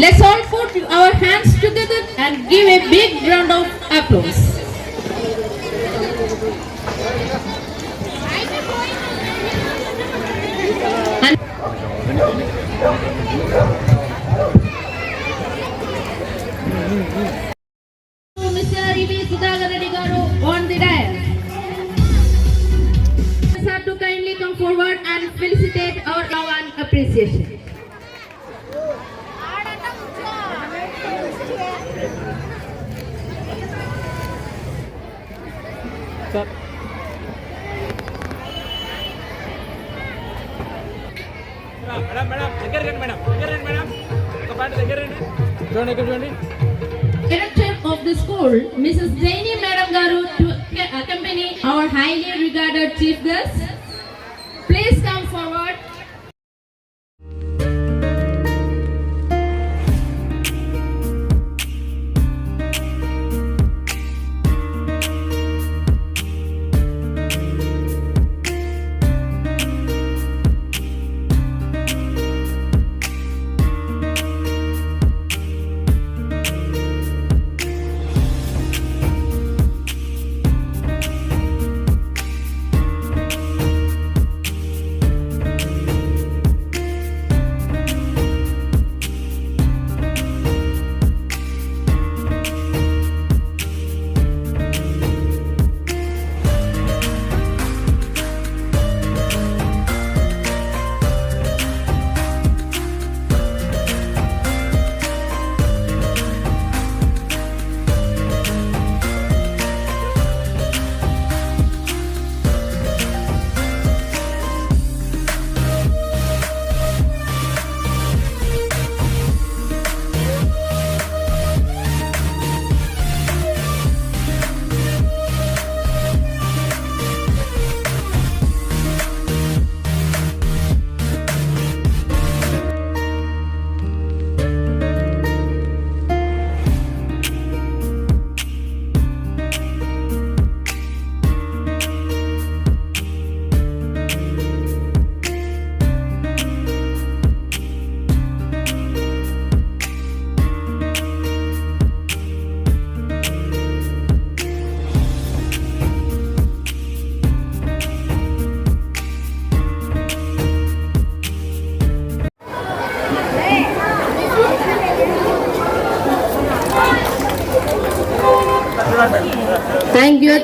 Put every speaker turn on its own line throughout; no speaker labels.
Let's all put our hands together and give a big round of applause. Mr. E.V. Sudhakar Reddy garu on the dais. Sir to kindly come forward and felicitate our love and appreciation.
Madam madam దగ్గర రండి madam దగ్గర రండి madam ఒక పాట దగ్గర రండి చూడండి ఇక్కడ చూడండి
Director of the school, Mrs. Jaini Madam Garu, to accompany our highly regarded chief guest. Please come forward.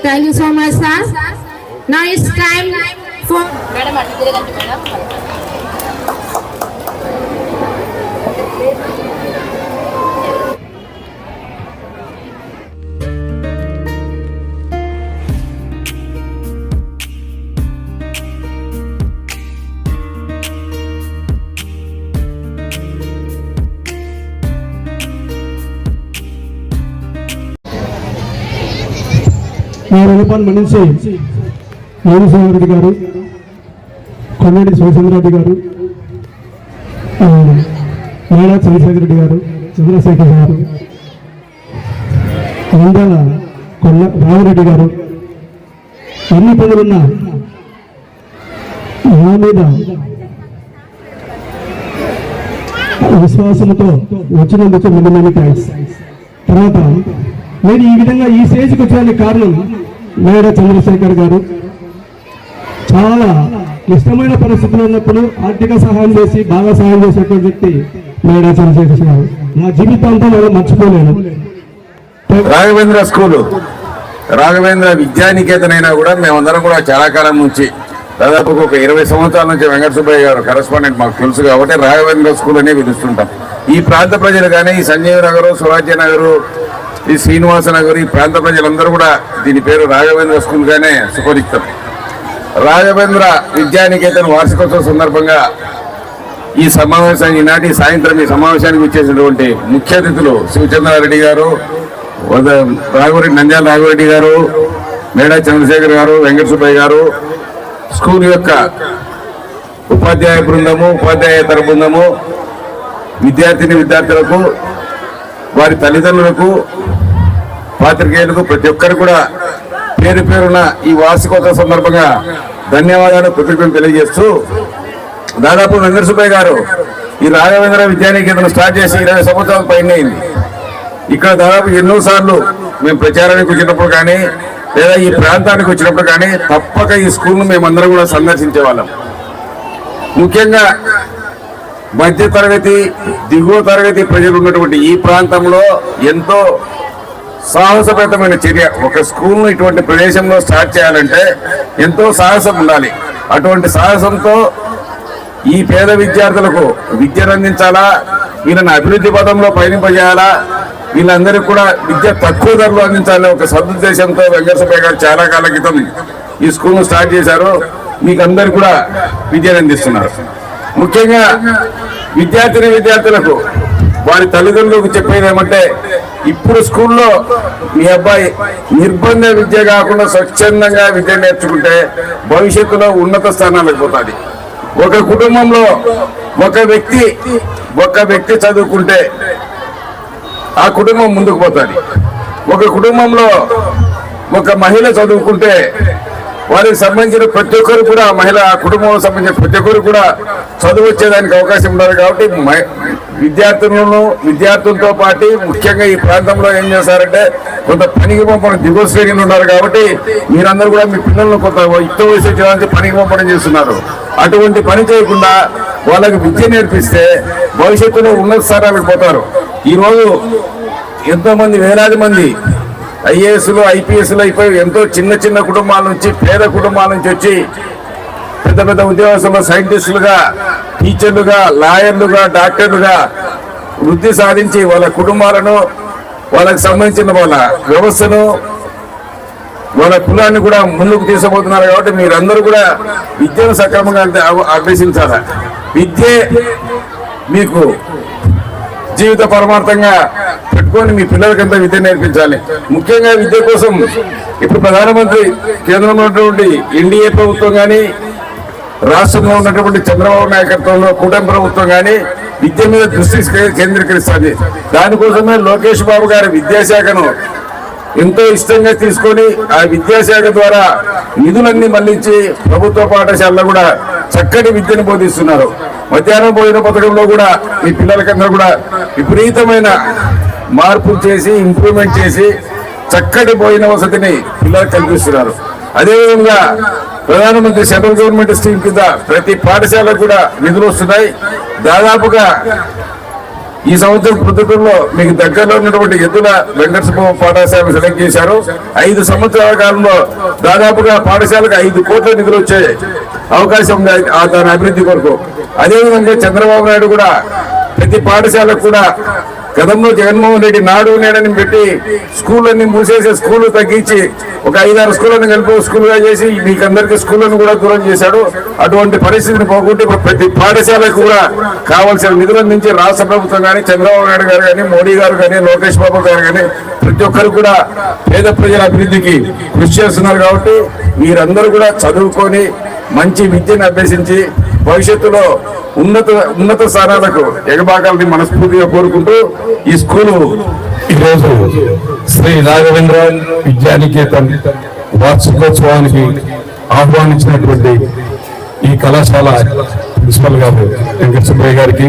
Thank you, thank you so much, sir. Now it's time for
madam అటు తిరగండి madam
మా రూపాయలు మనిషి రామశేఖర గారు కొండటి శివచంద్రరెడ్డి గారు మేడా చంద్రశేఖర రెడ్డి గారు చంద్రశేఖర్ గారు వందల కొల్ల రామరెడ్డి గారు అన్ని పనులున్న నా మీద విశ్వాసంతో వచ్చినందుకు ముందు థ్యాంక్స్ తర్వాత మీరు ఈ విధంగా ఈ స్టేజ్కి వచ్చడానికి కారణం మేడ చంద్రశేఖర్ గారు. చాలా క్లిష్టమైన పరిస్థితులు ఉన్నప్పుడు ఆర్థిక సహాయం చేసి బాగా సహాయం చేసేటువంటి వ్యక్తి మేడ చంద్రశేఖర్ గారు. నా జీవితాంతం నేను మర్చిపోలేను.
రాఘవేంద్ర స్కూలు. రాఘవేంద్ర విద్యానికేతన్ అయినా కూడా మేమందరం కూడా చాలా కాలం నుంచి దాదాపు ఒక ఇరవై సంవత్సరాల నుంచి వెంకట సుబ్బయ్య గారు కరెస్పాండెంట్ మాకు తెలుసు కాబట్టి రాఘవేంద్ర స్కూల్ అనే పిలుస్తుంటాం ఈ ప్రాంత ప్రజలు కానీ ఈ సంజయ్ నగరు సురాజ్య నగరు ఈ శ్రీనివాస నగరి ఈ ప్రాంత ప్రజలందరూ కూడా దీని పేరు రాఘవేంద్ర స్కూల్ గానే సుపరిచితం. రాఘవేంద్ర విద్యానికేతన్ వార్షికోత్సవ సందర్భంగా ఈ సమావేశానికి ఈనాటి సాయంత్రం ఈ సమావేశానికి వచ్చేసినటువంటి ముఖ్య అతిథులు శివచంద్రారెడ్డి గారు రాఘవరెడ్డి నంద్యాల రాఘవరెడ్డి గారు మేడా చంద్రశేఖర్ గారు వెంకట సుబ్బయ్య గారు స్కూల్ యొక్క ఉపాధ్యాయ బృందము ఉపాధ్యాయేతర బృందము విద్యార్థిని విద్యార్థులకు వారి తల్లిదండ్రులకు పాత్రికేయులకు ప్రతి ఒక్కరు కూడా పేరు పేరున ఈ వార్షికోత్సవ సందర్భంగా ధన్యవాదాలు కృతజ్ఞతలు తెలియజేస్తూ దాదాపు వెంకట గారు ఈ రాఘవేంద్ర విద్యానికేతనం స్టార్ట్ చేసి ఇరవై సంవత్సరాల పైన అయింది ఇక్కడ దాదాపు ఎన్నో సార్లు మేము ప్రచారానికి వచ్చినప్పుడు కానీ లేదా ఈ ప్రాంతానికి వచ్చినప్పుడు కానీ తప్పక ఈ స్కూల్ను మేమందరం కూడా సందర్శించే వాళ్ళం ముఖ్యంగా మధ్య తరగతి దిగువ తరగతి ప్రజలు ఉన్నటువంటి ఈ ప్రాంతంలో ఎంతో సాహసపేతమైన చర్య. ఒక స్కూల్ ఇటువంటి ప్రదేశంలో స్టార్ట్ చేయాలంటే ఎంతో సాహసం ఉండాలి. అటువంటి సాహసంతో ఈ పేద విద్యార్థులకు విద్యను అందించాలా? వీళ్ళని అభివృద్ధి పదంలో పయనింపజేయాలా? వీళ్ళందరికీ కూడా విద్య తక్కువ ధరలు అందించాలనే ఒక సదుద్దేశంతో వెంకటసుబ్బయ్య గారు చాలా కాలం క్రితం ఈ స్కూల్ను స్టార్ట్ చేశారు. మీకు అందరు కూడా విద్యను అందిస్తున్నారు. ముఖ్యంగా విద్యార్థిని విద్యార్థులకు వారి తల్లిదండ్రులకు చెప్పేది ఏమంటే ఇప్పుడు స్కూల్లో మీ అబ్బాయి నిర్బంధ విద్య కాకుండా స్వచ్ఛందంగా విద్య నేర్చుకుంటే భవిష్యత్తులో ఉన్నత స్థానాలకు పోతుంది. ఒక కుటుంబంలో ఒక వ్యక్తి ఒక వ్యక్తి చదువుకుంటే ఆ కుటుంబం ముందుకు పోతుంది. ఒక కుటుంబంలో ఒక మహిళ చదువుకుంటే వారికి సంబంధించిన ప్రతి ఒక్కరు కూడా మహిళ కుటుంబం సంబంధించిన ప్రతి ఒక్కరు కూడా చదువు వచ్చేదానికి అవకాశం ఉండాలి కాబట్టి విద్యార్థులను విద్యార్థులతో పాటు ముఖ్యంగా ఈ ప్రాంతంలో ఏం చేశారంటే కొంత పనికి పంపడం దిగువ శ్రేణులు ఉన్నారు కాబట్టి మీరందరూ కూడా మీ పిల్లలను కొంత యుక్త వయసు వచ్చేదానికి పనికి పంపడం చేస్తున్నారు. అటువంటి పని చేయకుండా వాళ్ళకి విద్య నేర్పిస్తే భవిష్యత్తులో ఉన్నత స్థానాలకు పోతారు. ఈరోజు ఎంతో మంది వేలాది మంది ఐఏఎస్లు ఐపీఎస్లు అయిపోయి ఎంతో చిన్న చిన్న కుటుంబాల నుంచి పేద కుటుంబాల నుంచి వచ్చి పెద్ద పెద్ద ఉద్యోగస్తులు సైంటిస్టులుగా టీచర్లుగా లాయర్లుగా డాక్టర్లుగా వృద్ధి సాధించి వాళ్ళ కుటుంబాలను వాళ్ళకి సంబంధించిన వాళ్ళ వ్యవస్థను వాళ్ళ కులాన్ని కూడా ముందుకు తీసుకుపోతున్నారు కాబట్టి మీరందరూ కూడా విద్యను సక్రమంగా అభ్యసించాలి? విద్యే మీకు జీవిత పరమార్థంగా పెట్టుకొని మీ పిల్లలకంతా విద్య నేర్పించాలి. ముఖ్యంగా విద్య కోసం ఇప్పుడు ప్రధానమంత్రి కేంద్రంలో ఉన్నటువంటి ఎన్డీఏ ప్రభుత్వం కానీ రాష్ట్రంలో ఉన్నటువంటి చంద్రబాబు నాయకత్వంలో కూటమి ప్రభుత్వం కానీ విద్య మీద దృష్టి కేంద్రీకరిస్తుంది. దానికోసమే లోకేష్ బాబు గారి విద్యాశాఖను ఎంతో ఇష్టంగా తీసుకొని ఆ విద్యాశాఖ ద్వారా నిధులన్నీ మళ్ళించి ప్రభుత్వ పాఠశాలలో కూడా చక్కటి విద్యను బోధిస్తున్నారు. మధ్యాహ్నం భోజన పథకంలో కూడా ఈ పిల్లలకందరూ కూడా విపరీతమైన మార్పులు చేసి ఇంప్రూవ్మెంట్ చేసి చక్కటి భోజన వసతిని పిల్లలకు కల్పిస్తున్నారు. అదేవిధంగా ప్రధానమంత్రి సెంట్రల్ గవర్నమెంట్ స్కీమ్ కింద ప్రతి పాఠశాలకు కూడా నిధులు వస్తున్నాయి. దాదాపుగా ఈ సంవత్సరం ప్రభుత్వంలో మీకు దగ్గరలో ఉన్నటువంటి ఎద్దుల వెంకటసుబ్బ పాఠశాల సెలెక్ట్ చేశారు. ఐదు సంవత్సరాల కాలంలో దాదాపుగా పాఠశాలకు ఐదు కోట్ల నిధులు వచ్చే అవకాశం ఉంది ఆ దాని అభివృద్ధి కొరకు. అదేవిధంగా చంద్రబాబు నాయుడు కూడా ప్రతి పాఠశాలకు కూడా గతంలో జగన్మోహన్ రెడ్డి నాడు నేడని పెట్టి స్కూళ్ళన్ని మూసేసే స్కూళ్ళు తగ్గించి ఒక ఐదారు స్కూళ్ళని కలిపి స్కూల్గా చేసి మీకందరికీ స్కూళ్ళను కూడా దూరం చేశాడు. అటువంటి పరిస్థితిని పోగొట్టి ఇప్పుడు ప్రతి పాఠశాలకు కూడా కావాల్సిన నిధుల నుంచి రాష్ట్ర ప్రభుత్వం కానీ చంద్రబాబు నాయుడు గారు కానీ మోడీ గారు కానీ లోకేష్ బాబు గారు కానీ ప్రతి ఒక్కరు కూడా పేద ప్రజల అభివృద్ధికి కృషి చేస్తున్నారు కాబట్టి మీరందరూ కూడా చదువుకొని మంచి విద్యను అభ్యసించి భవిష్యత్తులో ఉన్నత ఉన్నత స్థానాలకు ఎగబాకాలని మనస్ఫూర్తిగా కోరుకుంటూ ఈ స్కూలు
ఈరోజు శ్రీ రాఘవేంద్ర విద్యానికేతన్ వార్షికోత్సవానికి ఆహ్వానించినటువంటి ఈ కళాశాల ప్రిన్సిపల్ గారు వెంకట సుబ్బయ్య గారికి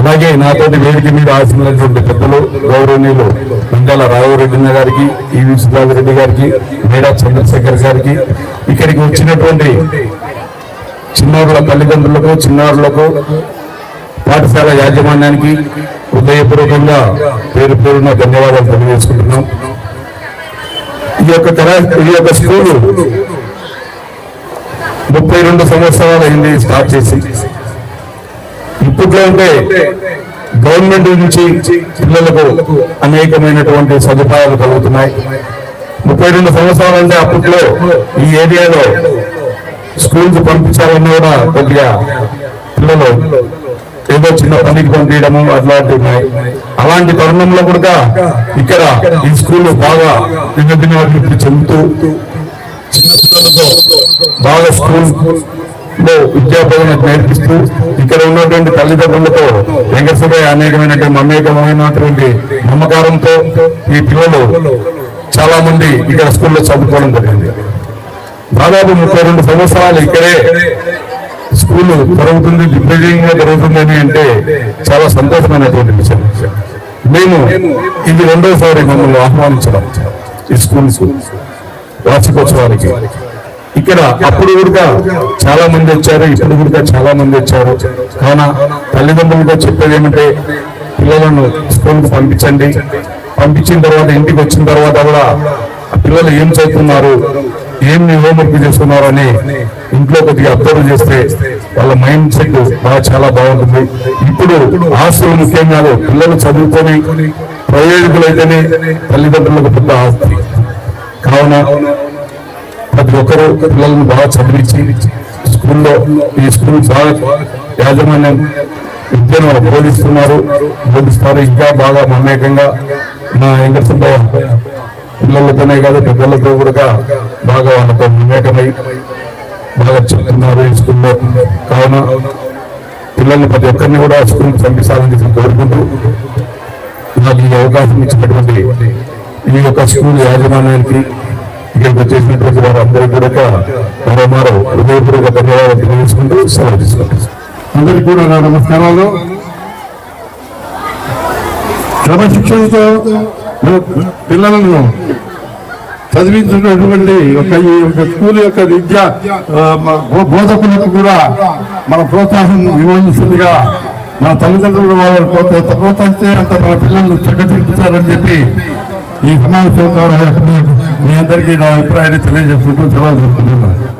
అలాగే నాతోటి వేదిక మీద ఆశించినటువంటి పెద్దలు గౌరవనీయులు మండల రాఘవరెడ్డి గారికి ఈవి సుధాకర్ గారికి మేడా చంద్రశేఖర్ గారికి ఇక్కడికి వచ్చినటువంటి చిన్నారుల తల్లిదండ్రులకు చిన్నారులకు పాఠశాల యాజమాన్యానికి హృదయపూర్వకంగా పేరు పేరున ధన్యవాదాలు తెలియజేసుకుంటున్నాం. ఈ యొక్క కళా ఈ యొక్క స్కూలు ముప్పై రెండు సంవత్సరాలు అయింది స్టార్ట్ చేసి. ఇప్పట్లో అంటే గవర్నమెంట్ నుంచి పిల్లలకు అనేకమైనటువంటి సదుపాయాలు కలుగుతున్నాయి. ముప్పై రెండు సంవత్సరాలు అంటే అప్పట్లో ఈ ఏరియాలో స్కూల్కి పంపించాలన్నా కూడా కొద్దిగా పిల్లలు ఏదో చిన్న పనికి పంపించడము అట్లాంటివి. ఉన్నాయి అలాంటి తరుణంలో కూడా ఇక్కడ ఈ స్కూల్ బాగా దినదిన అభివృద్ధి చెందుతూ చిన్నపిల్లలతో బాగా స్కూల్లో విద్యాబోధన నేర్పిస్తూ ఇక్కడ ఉన్నటువంటి తల్లిదండ్రులతో వెంకటసుబ్బయ్య అనేకమైనటువంటి మమేకమైనటువంటి నమ్మకారంతో ఈ పిల్లలు చాలా మంది ఇక్కడ స్కూల్లో చదువుకోవడం జరిగింది. దాదాపు ముప్పై రెండు సంవత్సరాలు ఇక్కడే స్కూల్ జరుగుతుంది దిగ్విజయంగా జరుగుతుంది అని అంటే చాలా సంతోషమైనటువంటి విషయం. మేము ఇది రెండోసారి మమ్మల్ని ఆహ్వానించడం ఈ స్కూల్ వార్షికోత్సవానికి. ఇక్కడ అప్పుడు కూడా చాలా మంది వచ్చారు ఇప్పుడు కూడా చాలా మంది వచ్చారు. కావున తల్లిదండ్రులుగా చెప్పేది ఏమంటే పిల్లలను స్కూల్కి పంపించండి. పంపించిన తర్వాత ఇంటికి వచ్చిన తర్వాత కూడా ఆ పిల్లలు ఏం చదువుతున్నారు? ఏం హోంవర్క్ చేస్తున్నారు ఇంట్లో కొద్దిగా అబ్జర్వ్ చేస్తే వాళ్ళ మైండ్ సెట్ బాగా చాలా బాగుంటుంది. ఇప్పుడు ఆస్తులు ముఖ్యం కాదు పిల్లలు చదువుకొని ప్రయోజకులైతేనే తల్లిదండ్రులకు పెద్ద ఆస్తి. కావున ప్రతి ఒక్కరూ పిల్లలను బాగా చదివించి స్కూల్లో ఈ స్కూల్ బాగా యాజమాన్యం విద్యను బోధిస్తున్నారు. బోధిస్తారు. ఇంకా బాగా మమేకంగా మా వెంకటసుబ్బయ్య పిల్లలతోనే కాదు పెద్దలతో కూడా బాగా వాళ్ళతో మమేకమై బాగా చెప్తున్నారు ఈ స్కూల్లో. కావున పిల్లల్ని ప్రతి ఒక్కరిని కూడా స్కూల్ పంపించాలని కోరుకుంటూ నాకు ఈ అవకాశం ఇచ్చినటువంటి ఈ యొక్క స్కూల్ యాజమాన్యానికి ఇక్కడికి వచ్చేసినటువంటి వారందరికీ కూడా మరోమారో హృదయపూర్వక ధన్యవాదాలు తెలియజేసుకుంటూ సెలవు తీసుకుంటాం
అందరికీ కూడా నా నమస్కారాలు. క్రమశిక్షణతో పిల్లలను చదివించినటువంటి ఒక ఈ యొక్క స్కూల్ యొక్క విద్య బోధకులకు కూడా మన ప్రోత్సాహం ఇవ్వాల్సిందిగా మన తల్లిదండ్రులు వాళ్ళు ప్రోత్సహిస్తే అంత మన పిల్లలు చక్కదిద్దుతారని చెప్పి ఈ సమావేశం ద్వారా మీ అందరికీ నా అభిప్రాయాన్ని తెలియజేసుకుంటూ సెలవు చేసుకుంటున్నాను